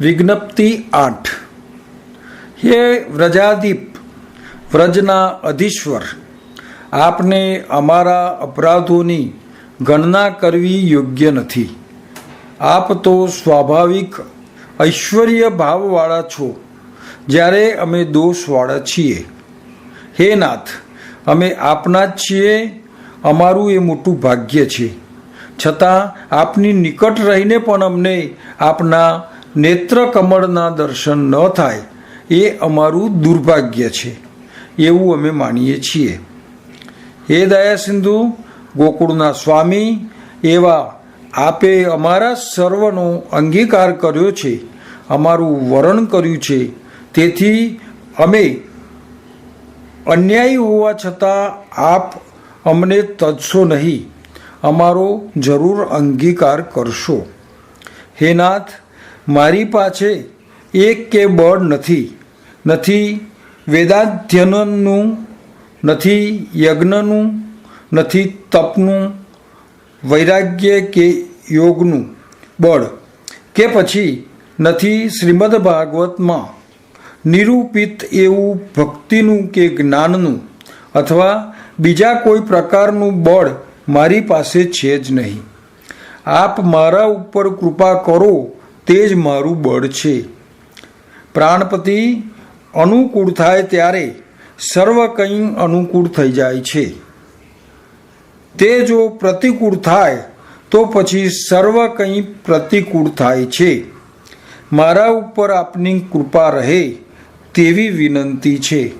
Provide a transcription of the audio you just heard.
વિજ્ઞપ્તિ આઠ. હે વ્રજાદીપ, વ્રજના અધીશ્વર, આપને અમારા અપરાધોની ગણના કરવી યોગ્ય નથી. આપ તો સ્વાભાવિક ઐશ્વર્ય ભાવવાળા છો, જ્યારે અમે દોષવાળા છીએ. હે નાથ, અમે આપના જ છીએ, અમારું એ મોટું ભાગ્ય છે. છતાં આપની નિકટ રહીને પણ અમને આપના નેત્ર કમળના દર્શન ન થાય એ અમારું દુર્ભાગ્ય છે. એવું અમે માનીએ છીએ. હે દયા સિંધુ, ગોકુળના સ્વામી, એવા આપે અમારા સર્વનો અંગીકાર કર્યો છે, અમારું વરણ કર્યું છે. તેથી અમે અન્યાયી હોવા છતાં આપ અમને તજશો નહીં. અમારો જરૂર અંગીકાર કરશો. હે નાથ મારી પાસે એક કે બળ નથી. નથી વેદાધ્યનનું નથી યજ્ઞનું, નથી તપનું, વૈરાગ્ય કે યોગનું. બળ કે પછી નથી શ્રીમદ ભાગવતમાં નિરૂપિત એવું ભક્તિનું કે જ્ઞાનનું અથવા બીજા કોઈ પ્રકારનું બળ મારી પાસે છે જ નહીં. આપ મારા ઉપર કૃપા કરો તે જ મારું બળ છે. પ્રાણપતિ અનુકૂળ થાય ત્યારે સર્વ કંઈ અનુકૂળ થઈ જાય છે. તે જો પ્રતિકૂળ થાય, તો પછી સર્વ કંઈ પ્રતિકૂળ થાય છે. મારા ઉપર આપની કૃપા રહે તેવી વિનંતી છે.